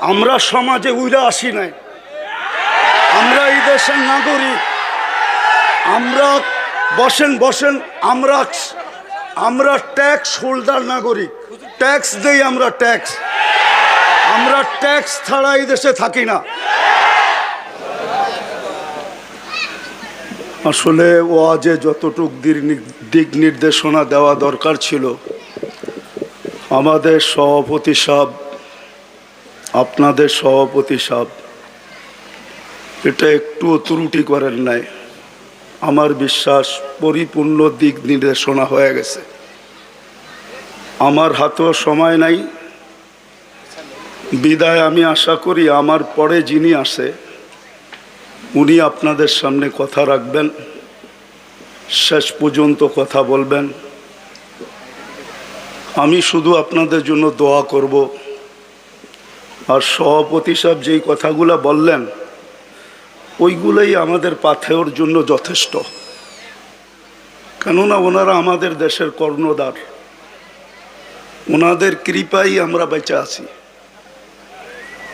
আমরা সমাজে উইরা আসি নাই। আমরা এই দেশের নাগরিক। আমরা বসেন বসেন, আমরা আমরা ট্যাক্স হোল্ডার নাগরিক। ট্যাক্স দেই আমরা ট্যাক্স। আমরা ট্যাক্স ছাড়া এই দেশে থাকি না। আসলে ওয়াজে যতটুক দিক- নির্দেশনা দেওয়া দরকার ছিল, আমাদের সভাপতি সাহেব আপনাদের সভাপতি সাহেব, এটা একটু ত্রুটি করেন নাই। আমার বিশ্বাস পরিপূর্ণ দিক নির্দেশনা হয়ে গেছে। আমার হাতেও সময় নাই। বিদায় আমি আশা করি আমার পরে যিনি আসে, উনি আপনাদের সামনে কথা রাখবেন, শেষ পর্যন্ত কথা বলবেন। আমি শুধু আপনাদের জন্য দোয়া করব। আর সভাপতি সাহেব যেই কথাগুলো বললেন, ওইগুলোই আমাদের পাথেওর জন্য যথেষ্ট। কেননা ওনারা আমাদের দেশের কর্ণদার ওনাদের কৃপাই আমরা বেঁচে আছি।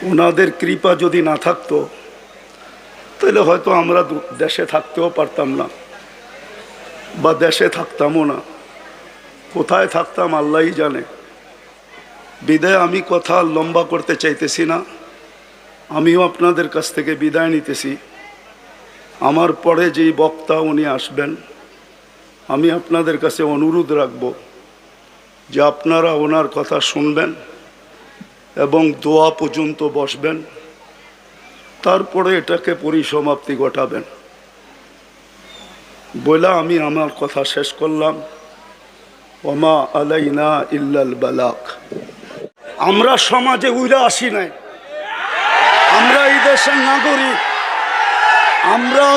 ওনাদের কৃপা যদি না থাকতো, তাহলে হয়তো আমরা দেশে থাকতেও পারতাম না, বা দেশে থাকতামও না। কোথায় থাকতাম আল্লাহই জানে। বিদায় আমি কথা লম্বা করতে চাইতেছি না, আমিও আপনাদের কাছ থেকে বিদায় নিতেছি। আমার পরে যেই বক্তা উনি আসবেন, আমি আপনাদের কাছে অনুরোধ রাখব যে আপনারা ওনার কথা শুনবেন এবং দোয়া পর্যন্ত বসবেন, তারপরে এটাকে পরিসমাপ্তি ঘটাবেন। বলে আমি আমার কথা শেষ করলাম। ওমা আলাইনা ইল্লাল বালাক। আমরা সমাজে উইরা আসি নাই। আমরা এই দেশের নাগরিক। আমরা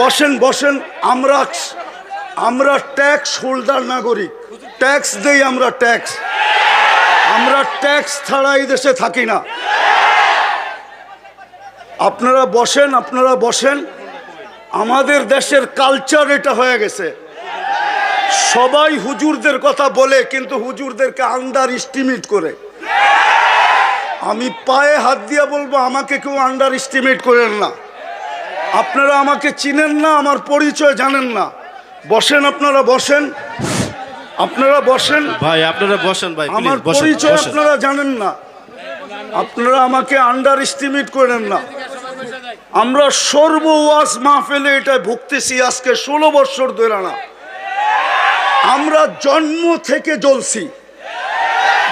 বসেন বসেন, আমরা আমরা ট্যাক্স হোল্ডার নাগরিক। ট্যাক্স দেই আমরা ট্যাক্স আমরা ট্যাক্স ছাড়া এই দেশে থাকি না। আপনারা বসেন আপনারা বসেন। আমাদের দেশের কালচার এটা হয়ে গেছে। সবাই হুজুরদের কথা বলে, কিন্তু হুজুরদেরকে আন্ডার এস্টিমেট করে। আমি পায়ে হাত দিয়ে বলব আমাকে কেউ আন্ডার এস্টিমেট করেন না। আপনারা আমাকে চিনেন না আমার পরিচয় জানেন না। বসেন আপনারা বসেন। আপনারা বসেন। ভাই আপনারা বসেন ভাই আমার পরিচয় আপনারা জানেন না। আপনারা আমাকে আন্ডার এস্টিমেট করেন না। আমরা সর্ব ওয়াজ মাহফিলে এটা ভুগতেছি আজকে ষোলো বছর ধরে না। আমরা জন্ম থেকে জ্বলছি।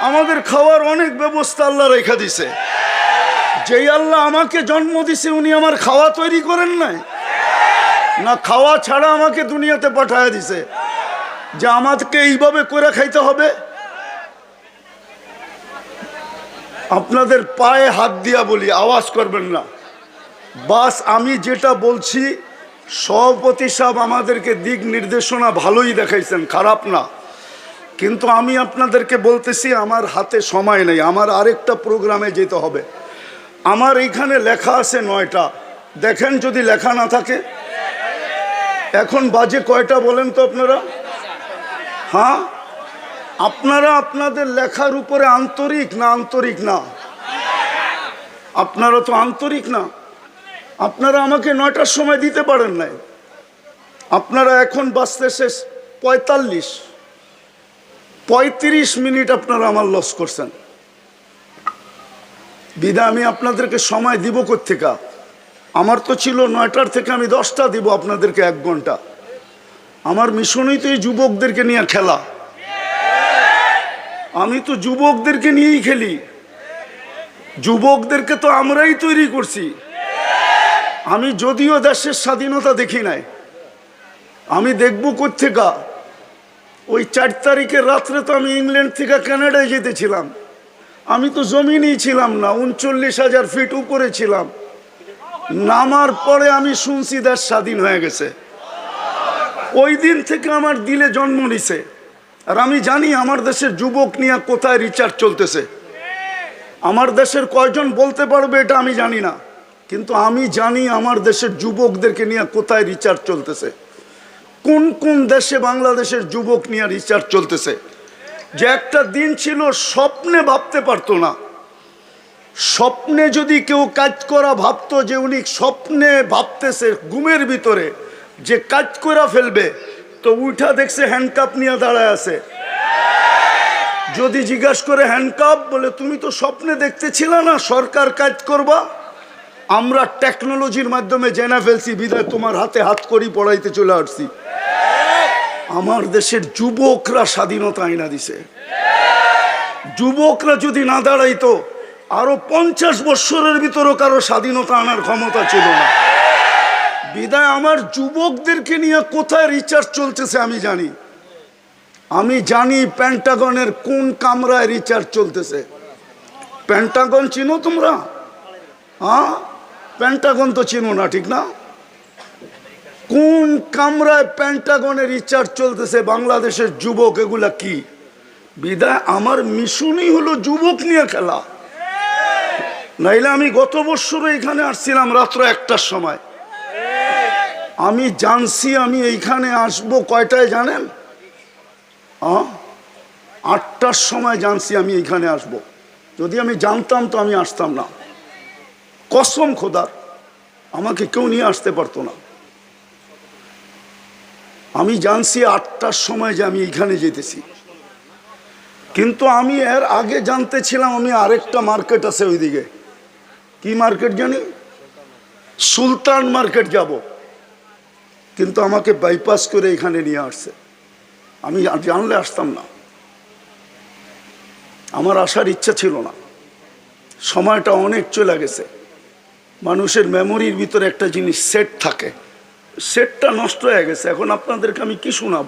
আমাদের খাওয়ার অনেক ব্যবস্থা আল্লাহ রেখা দিছে। যেই আল্লাহ আমাকে জন্ম দিছে, উনি আমার খাওয়া তৈরি করেন নাই। না, খাওয়া ছাড়া আমাকে দুনিয়াতে পাঠায় দিছে। যে আমাকে এইভাবে করে খাইতে হবে। আপনাদের পায়ে হাত দিয়া বলি, আওয়াজ করবেন না। বাস, আমি যেটা বলছি, সভাপতি সাহেব আমাদেরকে দিক নির্দেশনা ভালোই দেখাইছেন, খারাপ না। কিন্তু আমি আপনাদেরকে বলতেছি, আমার হাতে সময় নেই, আমার আরেকটা প্রোগ্রামে যেতে হবে। আমার এইখানে লেখা আছে নয়টা। দেখেন যদি লেখা না থাকে। এখন বাজে কয়টা বলেন তো আপনারা? হ্যাঁ? আপনারা আপনাদের লেখার উপরে আন্তরিক না আন্তরিক না? আপনারা তো আন্তরিক না। আপনারা আমাকে নয়টার সময় দিতে পারেন নাই। আপনারা এখন বাঁচতে শেষ পঁয়তাল্লিশ। পঁয়ত্রিশ মিনিট আপনারা আমার লস করছেন। বিদা, আমি আপনাদেরকে সময় দিব কোথেকা আমার তো ছিল নয়টার থেকে আমি দশটা দিব আপনাদেরকে এক ঘণ্টা। আমার মিশনই তো এই যুবকদেরকে নিয়ে খেলা। আমি তো যুবকদেরকে নিয়েই খেলি। যুবকদেরকে তো আমরাই তৈরি করছি। আমি যদিও দেশের স্বাধীনতা দেখি নাই। আমি দেখব কোথেকা ওই চার তারিখের রাত্রে তো আমি ইংল্যান্ড থেকে কানাডায় যেতেছিলাম আমি তো জমিনই ছিলাম না, উনচল্লিশ হাজার ফিট উপরে ছিলাম। নামার পরে আমি শুনছি দেশ স্বাধীন হয়ে গেছে। ওই দিন থেকে আমার দিলে জন্ম নিছে। আর আমি জানি আমার দেশের যুবক নিয়ে কোথায় রিচার্জ চলতেছে। আমার দেশের কয়জন বলতে পারবে এটা আমি জানি না। কিন্তু আমি জানি আমার দেশের যুবকদেরকে নিয়ে কোথায় রিচার্জ চলতেছে। কোন কোন দেশে বাংলাদেশের যুবক নিয়ে রিচার্জ চলতেছে? যে একটা দিন ছিল স্বপ্নে ভাবতে পারতো না। স্বপ্নে যদি কেউ কাজ করা ভাবতো যে উনি স্বপ্নে ভাবতেছে ঘুমের ভিতরে, যে কাজ করা ফেলবে, তো উঠা দেখছে হ্যান্ডকাপ নিয়ে দাঁড়ায় আছে। যদি জিজ্ঞাসা করে হ্যান্ডকাপ বলে, তুমি তো স্বপ্নে দেখতেছিল না, সরকার কাজ করবা? আমরা টেকনোলজির মাধ্যমে জেনে ফেলছি, বিদায় তোমার হাতে হাত করি, পড়াইতে চলে আসছি। আমার দেশের যুবকরা স্বাধীনতা আইনা দিছে। যুবকরা যদি না দাঁড়াইতো, আরও পঞ্চাশ বৎসরের ভিতরও কারও স্বাধীনতা আনার ক্ষমতা ছিল না। বিদায় আমার যুবকদেরকে নিয়ে কোথায় রিচার্জ চলতেছে আমি জানি। আমি জানি প্যান্টাগনের কোন কামরায় রিচার্জ চলতেছে। প্যান্টাগন চিনো তোমরা? হ্যাঁ? প্যান্টাগন তো চিনো না, ঠিক না? কোন কামরায় প্যান্টাগনের রিচার্জ চলতেছে? বাংলাদেশের যুবক, এগুলা কি? বিদায়, আমার মিশনই হলো যুবক নিয়ে খেলা। নাইলে আমি গত বছরে এখানে আসছিলাম রাত্র একটার সময়। আমি জানছি আমি এইখানে আসব কয়টায় জানেন? আটটার সময় জানছি আমি এইখানে আসব। যদি আমি জানতাম তো আমি আসতাম না। কসম খোদার, আমাকে কেউ নিয়ে আসতে পারতো না। আমি জানছি আটটার সময় যে আমি এখানে যেতেছি। কিন্তু আমি এর আগে জানতে ছিলাম আমি আরেকটা মার্কেট আছে ওইদিকে। কি মার্কেট জানি? সুলতান মার্কেট যাব। কিন্তু আমাকে বাইপাস করে এখানে নিয়ে আসছে। আমি জানলে আসতাম না। আমার আসার ইচ্ছা ছিল না। সময়টা অনেক চলে গেছে। মানুষের মেমোরির ভিতরে একটা জিনিস সেট থাকে। সেটটা নষ্ট হয়ে গেছে। এখন আপনাদেরকে আমি কি শোনাবো?